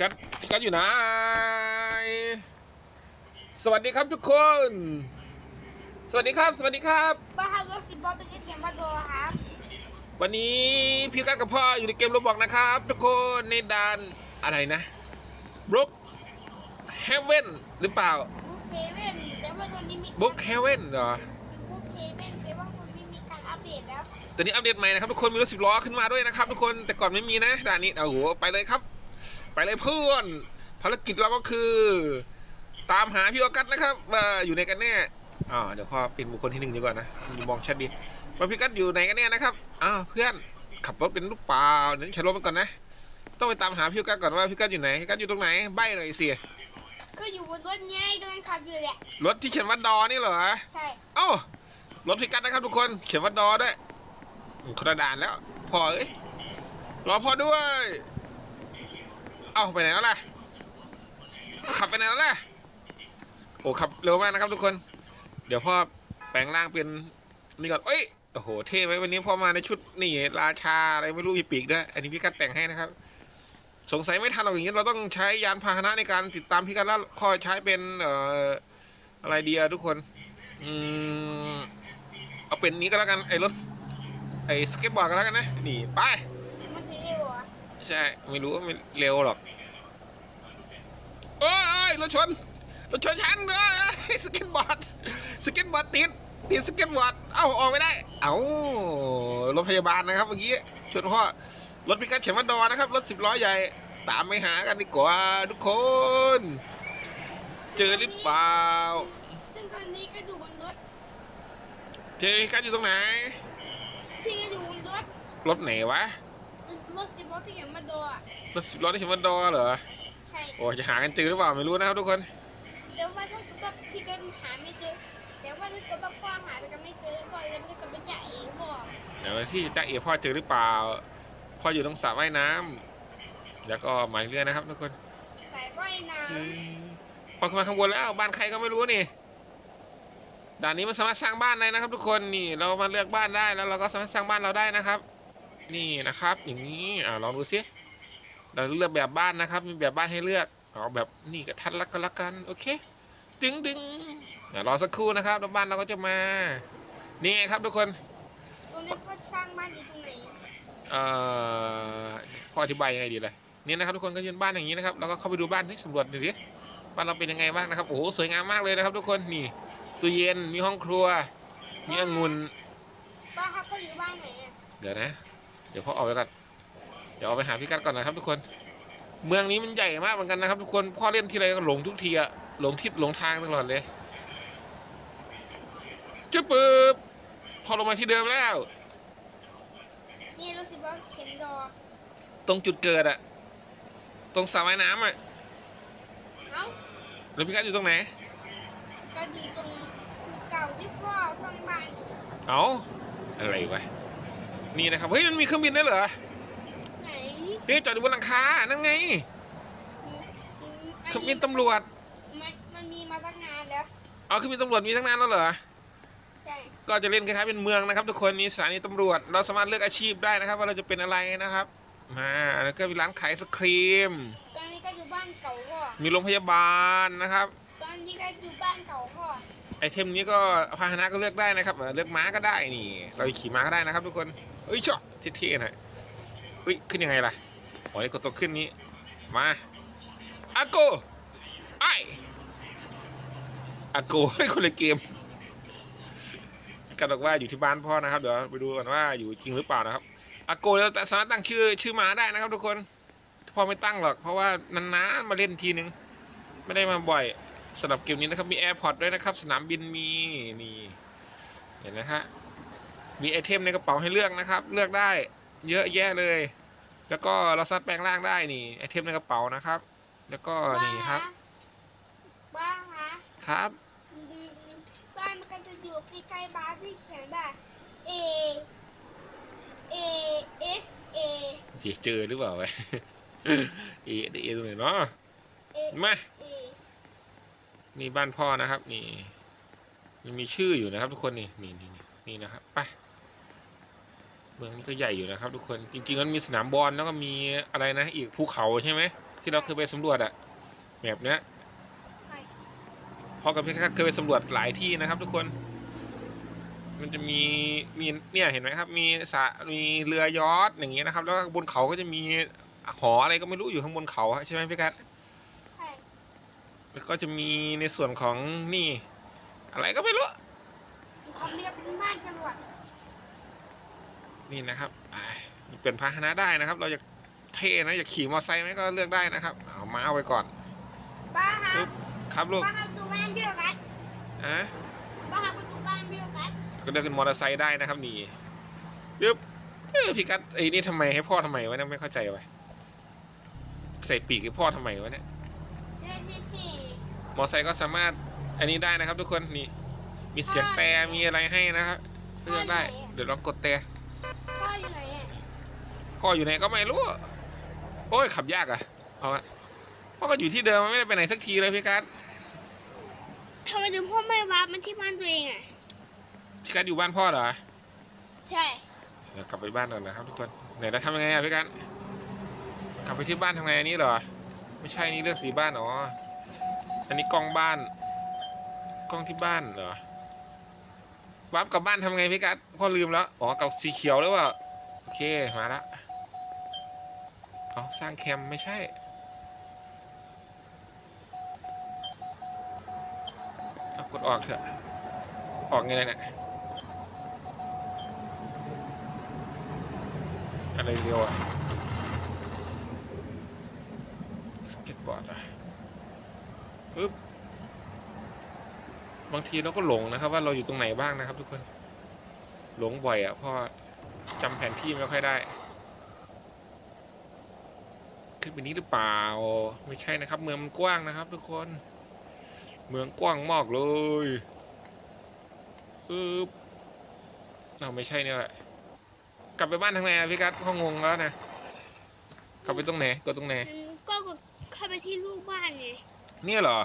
กัดกัดอยู่ไหนสวัสดีครับทุกคน สวัสดีครับ สวัสดีครับบ้าครับรถสิบบอลเป็นเสียงพัดโดครับวันนี้พี่กัดกับพ่ออยู่ในเกมโรบอกนะครับ ทุกคนในด่านอะไรนะบรุ๊กเฮเว่นหรือเปล่าบุ๊คเฮเว่นแต่ว่าตอนนี้มีบรุ๊กเฮเว่นเหรอบุ๊คเฮเว่นแต่ว่าตอนนี้มีการอัปเดตแล้วตอนนี้อัปเดตใหม่นะครับทุกคนมีรถสิบล้อขึ้นมาด้วยนะครับทุกคนแต่ก่อนไม่มีนะด่านนี้โอ้โหไปเลยครับ ไปเลยเพื่อน ภารกิจเราก็คือ ตามหาพี่ออกัสนะครับว่าอยู่ไหนกันแน่อ่าเดี๋ยวพ่อเป็นบุคคลที่หนึ่งดีกว่านะมีมองชัดดีว่าพี่ออกัสอยู่ไหนกันแน่นะครับอ้าวเพื่อนขับรถเป็นลูกเปล่าเดี๋ยวใช้รถมันก่อนนะ ต้องไปตามหาพี่ออกัสก่อนว่าพี่ออกัสอยู่ไหนพี่ออกัสอยู่ตรงไหนใบ้หน่อยสิก็อยู่บนรถไงกำลังขับอยู่แหละรถที่เขียนว่าดอนี่เหรอใช่เอ้ารถพี่ออกัสนะครับทุกคนเขียนว่าดอด้วยคนละด่านแล้วพอเอ้ยรอพ่อด้วยเอ้าไปไหนแล้วล่ะขับไปไหนแล้วล่ะโอ้ขับเร็วมากนะครับทุกคน เดี๋ยวพ่อแปลงร่างเป็นนี่ก่อนเอ้ยโอ้โหเท่ไหมวันนี้พ่อมาในชุดนี่ราชาอะไรไม่รู้มีปีกด้วยอันนี้พี่กัดแต่งให้นะครับ สงสัยไม่ทันหรอกอย่างนี้เราต้องใช้ยานพาหนะในการติดตามพี่กัดแล้วคอยใช้เป็นเอ่ออะไรดีอะทุกคนอืมเอาเป็นนี้ก็แล้วกันไอ้รถไอ้สเก็ตบอร์ดก็แล้วกันนะนี่ไป มันจะเร็วเหรอ ใช่ ไม่รู้ว่ามันเร็วหรอก โอ้ยรถชนรถชนฉันเอ้ยสเก็ตบอร์ดสเก็ตบอร์ดติดติดสเก็ตบอร์ดเอ้าออกไม่ได้ เอ้ารถพยาบาลนะครับเมื่อกี้ชนพ่อรถพิการเฉียมาดอนะครับ รถสิบล้อใหญ่ ตามไปหากันดีกว่าทุกคน เจอหรือเปล่า ซึ่งตอนนี้ก็อยู่บนรถเจอพิการอยู่ตรงไหน พี่ก็อยู่บนรถ รถไหนวะ รถสิบบอลที่เขียนมาโดอะรถสิบล้อที่เฉียมาดอเหรอ ใช่โอ้จะหากันเจอหรือเปล่าไม่รู้นะครับทุกคนเดี๋ยวว่าถ้าเกิดว่าพี่ก็หาไม่เจอแต่ว่าถ้าเกิดว่าพ่อหาไปก็ไม่เจอก็เลยไม่ก็จะไปจ่ายเองพ่อเดี๋ยวที่จะเอ๋พ่อเจอหรือเปล่า พ่ออยู่ตรงสระว่ายน้ำแล้วก็หมายเรือนะครับทุกคนสายว่ายน้พอขึ้นมาข้างบนแล้วบ้านใครก็ไม่รู้นี่ ด่านนี้มันสามารถสร้างบ้านได้นะครับ ทุกคนนี่เรามาเลือกบ้านได้แล้วเราก็สามารถสร้างบ้านเราได้นะครับ นี่นะครับ อย่างนี้อ่าลองดูสิเราเลือกแบบบ้านนะครับ มีแบบบ้านให้เลือกเอาแบบนี่ก็ทัดลักก็แล้วกันโอเค ดึงดึงเดี๋ยวรอสักครู่นะครับแล้วบ้านเราก็จะมา นี่ไงครับทุกคนำตรงนี้พ่อสร้างบ้านอยู่ตรงไหนเอ่อพออธิบายยังไงดีเลยนี่นะครับทุกคนก็ยืนบ้านอย่างนี้นะครับแล้วก็เข้าไปดูบ้านที่สำรวจดูดิบ้านเราเป็นยังไงบ้างนะครับโอ้โหสวยงามมากเลยนะครับ ทุกคนนี่ตู้เย็นมีห้องครัว มีองุ่นป้าครับก็อยู่บ้านไหนอะเดี๋ยวนะเดี๋ยวพ่อออกไปก่อนเดี๋ยวเอาไปหาพี่กัดก่อนนะครับทุกคน เมืองนี้มันใหญ่มากเหมือนกันนะครับทุกคนพ่อเล่นทีไรก็หลงทุกทีอะหลงทิศหลงทางตลอดเลยจะปืบพอลงมาที่เดิมแล้ว นี่รถสิบล้อเข็นดอตรงจุดเกิดอะตรงสระว่ายน้ำอะเอ้าแล้วพี่กัดอยู่ตรงไหนก็อยู่ตรงเก่าที่พ่อสร้างบ้าน เอาอะไรวะ นี่นะครับเฮ้ยมันมีเครื่องบินด้วยเหรอไหนนี่จอดอยู่บนหลังคานั่นไงอืมอืมเครื่องบินตำรวจมันมันมีมาตั้งนานแล้วเอาเครื่องบินตำรวจมีตั้งนานแล้วเหรอใช่ก็จะเล่นคล้ายๆเป็นเมืองนะครับ ทุกคนมีสถานีตำรวจ เราสามารถเลือกอาชีพได้นะครับ ว่าเราจะเป็นอะไรนะครับมาแล้วก็มีร้านขายไอศครีม ตอนนี้ก็อยู่บ้านเก่าพ่อมีโรงพยาบาลนะครับ ตอนนี้ก็อยู่บ้านเก่าพ่อ ไอเทมนี้ก็พาหนะก็เลือกได้นะครับเลือกม้าก็ได้นี่ เราขี่ม้าก็ได้นะครับ ทุกคนเอ้ยชอบเท่ๆหน่อยเฮ้ยขึ้นยังไงล่ะโอ้ยกดตัวขึ้นนี้ มาอาโกไออาโกให้คนละเกมกันบอกว่าอยู่ที่บ้านพ่อนะครับเดี๋ยวไปดูกันว่าอยู่จริงหรือเปล่านะครับอาโกเราสามารถตั้งชื่อชื่อม้าได้นะครับ ทุกคนพ่อไม่ตั้งหรอก เพราะว่านานๆมาเล่นทีนึง ไม่ได้มาบ่อย สำหรับเกมนี้นะครับมีแอร์พอร์ตด้วยนะครับ สนามบินมีนี่เห็นไหมฮะมีไอเทมในกระเป๋าให้เลือกนะครับ เลือกได้เยอะแยะเลย แล้วก็เราซัดแปลงร่างได้นี่ไอเทมในกระเป๋านะครับ แล้วก็นี่ครับบ้านฮะครับอืมบ้านมันก็จะอยู่ใกล้ๆบ้านที่เขียนว่า A A S A จะเจอหรือเปล่าวะเอเอตรงไหนเนาะ A มา A นี่บ้านพ่อนะครับ นี่มันมีชื่ออยู่นะครับ ทุกคนนี่นี่นี่นี่นะครับไปเมืองนี้ก็ใหญ่อยู่นะครับ ทุกคนจริงๆมันมีสนามบอลแล้วก็มีอะไรนะ อีกภูเขาใช่ไหมที่เราเคยไปสำรวจอะแบบเนี้ยพอกับพี่คัทเคยไปสำรวจหลายที่นะครับ ทุกคน มันจะมีมีเนี่ยเห็นไหมครับ มีสะมีเรือยอชต์อย่างเงี้ยนะครับ แล้วบนเขาก็จะมีหออะไรก็ไม่รู้อยู่ข้างบนเขาใช่ไหมพี่คัท แล้วก็จะมีในส่วนของนี่ อะไรก็ไม่รู้เขาเรียกเป็นบ้านจังหวัดนี่นะครับอ่าเป็นพาหนะได้นะครับ เราอยากเท่นะอยากขี่มอเตอร์ไซค์ไหมก็เลือกได้นะครับเอามาเอาไว้ก่อนบ้าครับปึ๊บครับลูกบ้าครับดูบ้านเดียวกันอะบ้าครับประตูบ้านเดียวกันก็เลือกเป็นมอเตอร์ไซค์ได้นะครับนี่ยึบเอ้ยพี่กัดไอ้นี่ทำไมให้พ่อทำไมวะเนี่ยไม่เข้าใจวะใส่ปีกให้พ่อทำไมวะเนี่ยเล่นที่ที่ มอเตอร์ไซค์ก็สามารถอันนี้ได้นะครับ ทุกคนนี่มีเสียงแต่มีอะไรให้นะครับเลือกได้เดี๋ยวลองกดแต่พ่ออยู่ไหนอะพ่ออยู่ไหนก็ไม่รู้ โอ้ยขับยากอะเอาอะพ่อก็อยู่ที่เดิมมันไม่ได้ไปไหนสักทีเลยพี่กัดทำไมถึงพ่อไม่วับมันที่บ้านตัวเองอะพี่กัดอยู่บ้านพ่อเหรอใช่เดี๋ยวกลับไปบ้านก่อนนะครับทุกคนไหนแล้วทำยังไงอะพี่กัดกลับไปที่บ้านทำไงอันนี้เหรอ ไม่ใช่นี่เลือกสีบ้านอ๋อ อันนี้กล้องบ้าน กล้องที่บ้านเหรอวับกลับบ้านทำไงพี่กัดพ่อลืมแล้ว อ๋อ กับสีเขียวแล้วว่า โอเค มาละเอสร้างแคมไม่ใช่ กดออกเถอะ ออกไงเลยเนี่ยอะไรเร็วอะสเก็ตบอร์ดอะ ปึ๊บบางทีเราก็หลงนะครับ ว่าเราอยู่ตรงไหนบ้างนะครับ ทุกคน หลงบ่อยอะเพราะจำแผนที่ไม่ค่อยได้ ขึ้นไปนี้หรือเปล่า ไม่ใช่นะครับ เมืองมันกว้างนะครับ ทุกคน เมืองกว้างมากเลยปึ๊บเราไม่ใช่เนี่ยแหละกลับไปบ้านทางไหนอะพี่กัดพ่องงแล้วนะกลับไปตรงไหนกดตรงไหน ก็เข้าไปที่ลูกบ้านไง เนี่ยเหรอ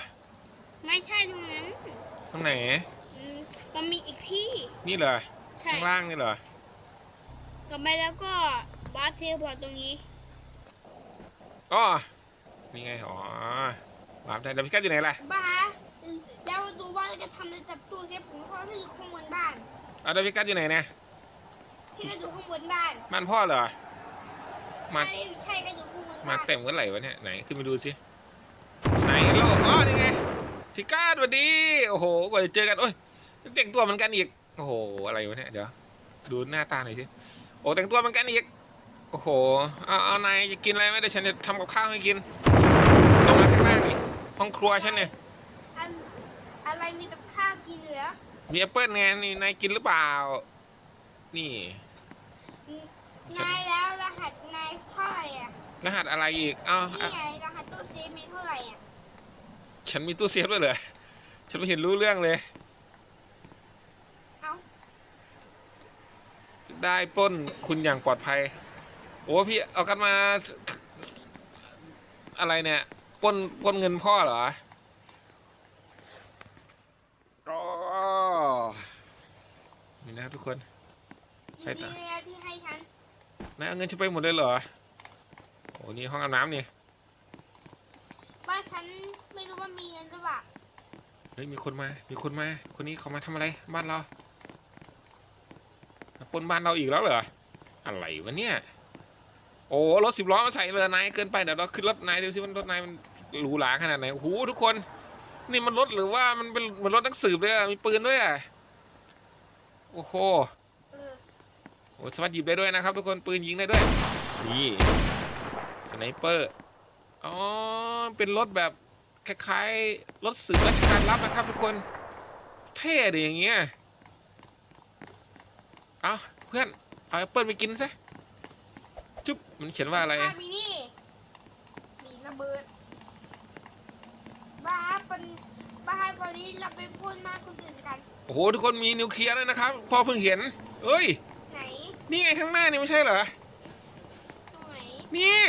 ไม่ใช่ตรงนั้นตรงไหน อืมมันมีอีกที่ นี่เหรอ ใช่ ข้างล่างนี่เหรอ กลับไปแล้วก็บัสเทลพอร์ตตรงนี้ อ๋อ นี่ไง อ๋อวาร์ปได้แล้วพี่กัดอยู่ไหนล่ะบ้าแล้วดูว่าจะทำอะไรจับตู้เซฟของพ่อที่อยู่ข้างบนบ้าน เอาแล้วพี่กัดอยู่ไหนเนี่ยที่ก็อยู่ข้างบนบ้านบ้านพ่อเหรอ มา ใช่ใช่ก็อยู่ข้างบนมาบ้านเต็มกันไหลวะเนี่ย ไหน ขึ้นไปดูสิ ไหนโลกอ๋อนี่ไงพี่กัดสวัสดี โอ้โหกว่าจะเจอกันโอ้ยแต่งตัวเหมือนกันอีก โอ้โห อะไรวะเนี่ย เดี๋ยว ดูหน้าตาหน่อยสิโอ้แต่งตัวเหมือนกันอีก โอ้โห เอาเอานายจะกินอะไรไหมเดี๋ยวฉันจะทำกับข้าวให้กิน ลงมาข้างล่างนี่ห้องครัวฉันเนี่ย อันอะไรมีกับข้าวกินเหลือมีแอปเปิ้ลไงนี่นายกินหรือเปล่า นี่ นายแล้วรหัสนายเท่าไหร่อะรหัสอะไรอีก เอ้า นี่อะไงรหัสตู้เซฟมีเท่าไหร่อะ ฉันมีตู้เซฟด้วยเหรอฉันไม่เห็นรู้เรื่องเลย เอ้าได้ปล้นคุณอย่างปลอดภัย โอ้พี่เอากันมา อะไรเนี่ยปล้นปล้นเงินพ่อเหรออ๋อนี่นะครับทุกคนยินดีแล้วที่ให้ฉัน นายเอาเงินฉันไปหมดเลยเหรอโอ้นี่ห้องอาบน้ำนี่ว่าฉันไม่รู้ ว่ามีเงินหรือเปล่าเฮ้ยมีคนมา มีคนมา คนนี้เขามาทำอะไร บ้านเราปนบ้านเราอีกแล้วเหรอ อะไรวะเนี่ย โอ้ รถสิบล้อมาใส่เลยนายเกินไป เดี๋ยวเราขึ้นรถนายดูสิมันรถนายมันหรูหราขนาดไหน โอ้โหทุกคน นี่มันรถหรือว่ามันเป็นเหมือนรถนักสืบเลยอะมีปืนด้วยอะโอ้โหโอ้สวัสดีหยิบได้ด้วยนะครับ ทุกคน ปืนยิงได้ด้วย นี่ สไนเปอร์ อ๋อ เป็นรถแบบ คล้ายๆรถสืบราชการลับนะครับทุกคน เท่ดิอย่างเงี้ยเอาเพื่อนเอาแอปเปิลไปกินซะจุ๊บมันเขียนว่าอะไรข้าวมีนี่มีระเบิดบ้าปันบ้าตอนนี้เราไปพูดมากคนอื่นกันโอ้โหทุกคนมีนิวเคลียร์ด้วยนะครับพอเพิ่งเห็นเอ้ยไหนนี่ไงข้างหน้านี่ไม่ใช่เหรอตรงไหนนี่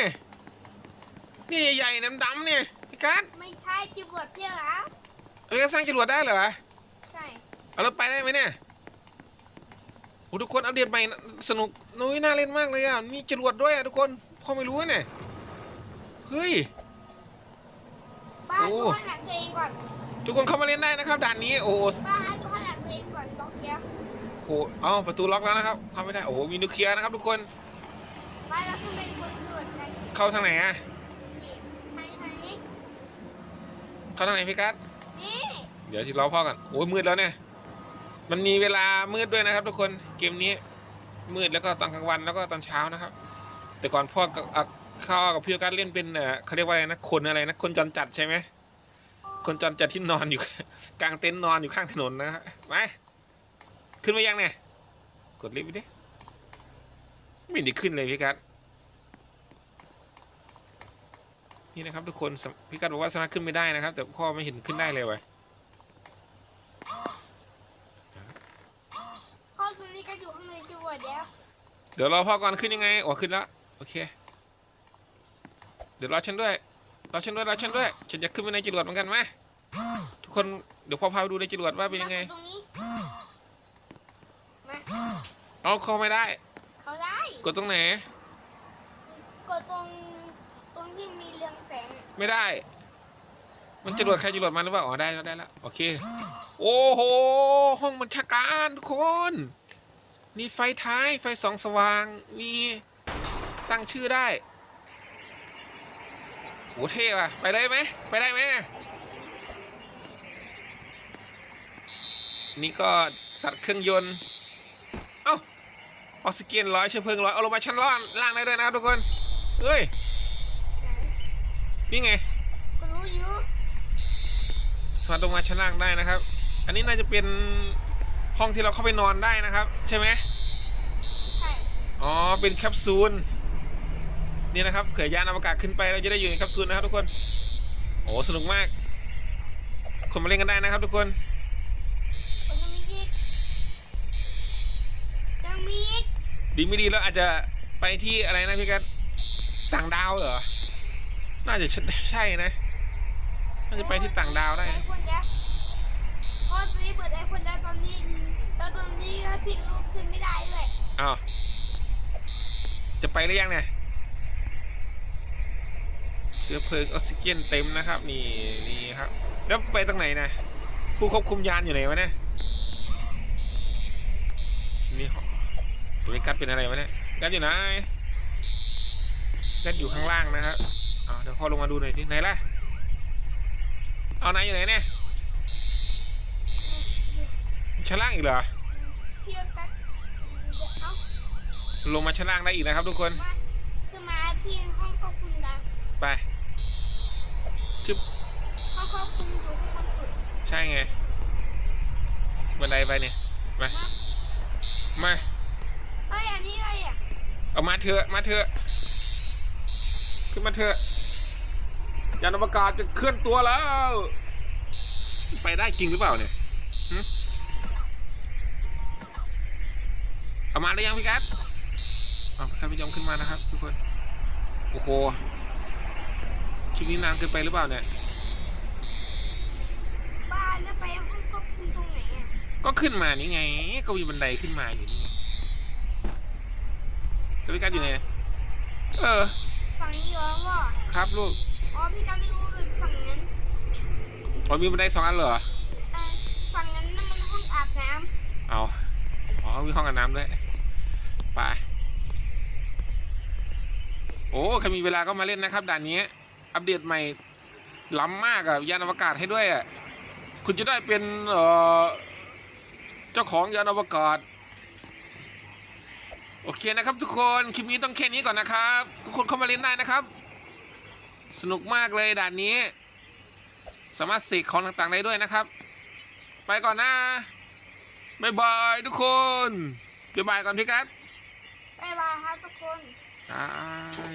นี่ใหญ่ๆดำๆเนี่ย พี่กัสไม่ใช่จิบวดเที่ยวแล้วเอาไปสร้างจรวดได้เหรอ ใช่เอารถไปได้ไหมเนี่ยโหอ้ทุกคนอัปเดตใหม่นะสนุกนุ้ยน่าเล่นมากเลยอะ มีจรวดด้วยอะทุกคนพ่อไม่รู้เนี่ย เฮ้ย ป้าโอ้ ดูข้างหลังตัวเองก่อนทุกคนเข้ามาเล่นได้นะครับด่านนี้ โอ้โหป้าดูข้างหลังตัวเองก่อนล็อกเดียวโหเอ้าประตูล็อกแล้วนะครับเข้าไม่ได้ โอ้โห มีนิวเคลียร์นะครับทุกคน ป้าเราขึ้นไปบนตรวจกันเข้าทางไหนอะ นี่ทางนี้ทางนี้ เข้าทางไหนพี่กัสนี่เดี๋ยวที่รอพ่อกันโอ้ยมืดแล้วเนี่ย มันมีเวลามืดด้วยนะครับ ทุกคนเกมนี้มืดแล้วก็ตอนกลางวันแล้วก็ตอนเช้านะครับ แต่ก่อนพ่อกับอะเข้ากับพี่กัสเล่นเป็นเอ่อเขาเรียกว่าอะไรนะคนอะไรนะคนจรจัดใช่ไหมคนจรจัดที่นอนอยู่กลางเต็นท์นอนอยู่ข้างถนนนะฮะมาขึ้นมายังเนี่ยกดลิฟต์ไปดิไม่ได้ขึ้นเลยพี่กัด นี่นะครับทุกคนสพี่กัดบอกว่าสามารถขึ้นไม่ได้นะครับ แต่พ่อไม่เห็นขึ้นได้เลยว่ะพ่อตัวนี้ก็อยู่ข้างในตรวจแล้วเดี๋ยวรอพ่อก่อนขึ้นยังไงอ๋อขึ้นแล้วโอเค เดี๋ยวรอฉันด้วยรอฉันด้วยรอฉันด้วยฉันจะขึ้นไปในจรวดเหมือนกันไหมทุกคนเดี๋ยวพ่อพาไปดูในจรวดว่าเป็นยังไงตรงนี้มาเอาเข้าไม่ได้ เขาได้ กดตรงไหน กดตรงต รงที่มีเรืองแสงไม่ได้ มันจรวดใครจรวดมันหรือเปล่าอ๋อได้แล้วได้แล้วโอเค โอ้โห ห้องบัญชาการทุกคน นี่ไฟท้ายไฟสองสว่างมีตั้งชื่อได้โหเท่ว่ะไปเลยไหมไปได้ไหมนี่ก็ตัดเครื่องยนต์ เอ้าออกซิเจนร้อยเชื้อเพลิงร้อยเอาลงมาชั้นล่างล่างได้ด้วยนะครับทุกคนเฮ้ย นี่ไง ก็รู้อยู่สามารถลงมาชั้นล่างได้นะครับ อันนี้น่าจะเป็นห้องที่เราเข้าไปนอนได้นะครับ ใช่ไหมใช่อ๋อ เป็นแคปซูล นี่นะครับเผื่อยานอวกาศขึ้นไปเราจะได้อยู่ในแคปซูลนะครับทุกคน โอ้สนุกมาก คนมาเล่นกันได้นะครับทุกคนมันยังมีอีกยังมีอีกดีไม่ดีแล้วอาจจะไปที่อะไรนะพี่กันต่างดาวเหรอ น่าจะใช่ใช่นะ น่าจะไปที่ต่างดาวได้ไอคนเดียวพ่อตอนนี้เปิดไอคนแล้วตอนนี้แล้วตอนนี้ก็พลิกรูปขึ้นไม่ได้ด้วยอ้าวจะไปหรือยังเนี่ยเชื้อเพลิงออกซิเจนเต็มนะครับ นี่นี่ครับ แล้วไปตรงไหนนะผู้ควบคุมยานอยู่ไหนวะเนี่ยนี่ห้องเฮ้ยกัดเป็นอะไรวะเนี่ยกัดอยู่ไหนกัดอยู่ข้างล่างนะครับ เอาเดี๋ยวพ่อลงมาดูหน่อยสิไหนล่ะ เอาไหนอยู่ไหนเนี่ยชั้นล่างอีกเหรอ พี่กัดเดี๋ยวเอาลงมาชั้นล่างได้อีกนะครับทุกคน มาคือมาที่ห้องควบคุมนะไปชึบห้องควบคุมอยู่ข้างบนสุดใช่ไง บันไดไปเนี่ยมามา มา เอ้ยอันนี้อะไรอะ เอามาเถอะ มาเถอะ ขึ้นมาเถอะ ยานอวกาศจะเคลื่อนตัวแล้ว ไปได้จริงหรือเปล่าเนี่ยหึเอามาหรือยังพี่กัสเอาพี่กัสไม่ยอมขึ้นมานะครับทุกคน โอ้โห คลิปนี้นานเกินไปหรือเปล่าเนี่ย บ้านแล้วไปห้องควบคุมตรงไหนอะก็ขึ้นมานี่ไง ก็มีบันไดขึ้นมาอยู่นี่ไงแล้วพี่กัสอยู่ไหน เออ ฝั่งนี้เหรอพ่อ ครับลูก อ๋อพี่กัดไม่รู้เลยฝั่งนั้นอ๋อมีบันไดสองอันเหรอเอ่อฝั่งนั้นนั่นมันห้องอาบน้เอาอ๋อมีห้องอาบน้ำด้วยไปโอ้ใครมีเวลาก็มาเล่นนะครับด่านนี้ อัปเดตใหม่ล้ำมากอะยานอวกาศให้ด้วยอะคุณจะได้เป็นเอ่อเจ้าของยานอวกาศ โอเคนะครับทุกคน คลิปนี้ต้องแค่นี้ก่อนนะครับ ทุกคนเข้ามาเล่นได้นะครับ สนุกมากเลยด่านนี้ สามารถเสกของต่างๆได้ด้วยนะครับ ไปก่อนนะบายบายทุกคนบ๊ายบายก่อนพี่กัสำบ๊ายบายครับทุกคนบาย